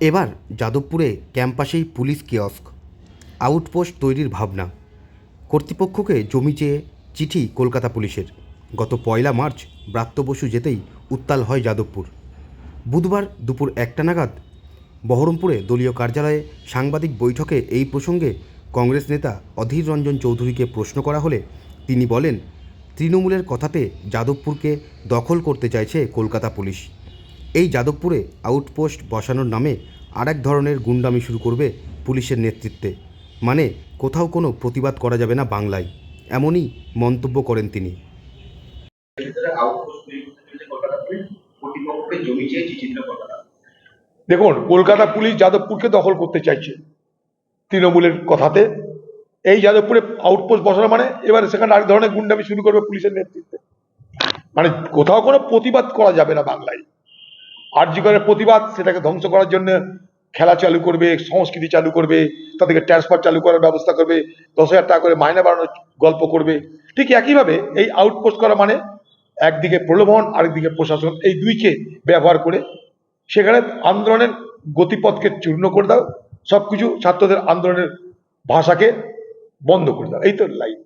এবার যাদবপুরে ক্যাম্পাসেই police kiosk, outpost তৈরির ভাবনা। কর্তৃপক্ষকে জমি চেয়ে চিঠি কলকাতা পুলিশের। গত পয়লা মার্চ ব্রাত্য বসু যেতেই উত্তাল হয় যাদবপুর। বুধবার দুপুর একটা নাগাদ বহরমপুরে দলীয় কার্যালয়ে সাংবাদিক বৈঠকে এই প্রসঙ্গে কংগ্রেস নেতা অধীর রঞ্জন চৌধুরীকে প্রশ্ন করা হলে তিনি বলেন, তৃণমূলের কথাতে যাদবপুরকে দখল করতে চাইছে কলকাতা পুলিশ। এই যাদবপুরে আউটপোস্ট বসানোর নামে আরেক ধরনের গুন্ডামি শুরু করবে পুলিশের নেতৃত্বে। মানে কোথাও কোনো প্রতিবাদ করা যাবে না বাংলায়। এমনই মন্তব্য করেন তিনি। দেখুন, কলকাতা পুলিশ যাদবপুরকে দখল করতে চাইছে তৃণমূলের কথাতে। এই যাদবপুরে আউটপোস্ট বসানো মানে এবারে সেখানে আরেক ধরনের গুন্ডামি শুরু করবে পুলিশের নেতৃত্বে। মানে কোথাও কোনো প্রতিবাদ করা যাবে না বাংলায়। আর্যিকরের প্রতিবাদ, সেটাকে ধ্বংস করার জন্য খেলা চালু করবে, সংস্কৃতি চালু করবে, তাদেরকে ট্রান্সফার চালু করার ব্যবস্থা করবে, দশ হাজার টাকা করে মাইনে বাড়ানোর গল্প করবে। ঠিক একইভাবে এই আউটপোস্ট করা মানে একদিকে প্রলোভন, আরেকদিকে প্রশাসন, এই দুইকে ব্যবহার করে সেখানে আন্দোলনের গতিপথকে চূর্ণ করে দাও, সবকিছু ছাত্রদের আন্দোলনের ভাষাকে বন্ধ করে দাও। এই তো লাইন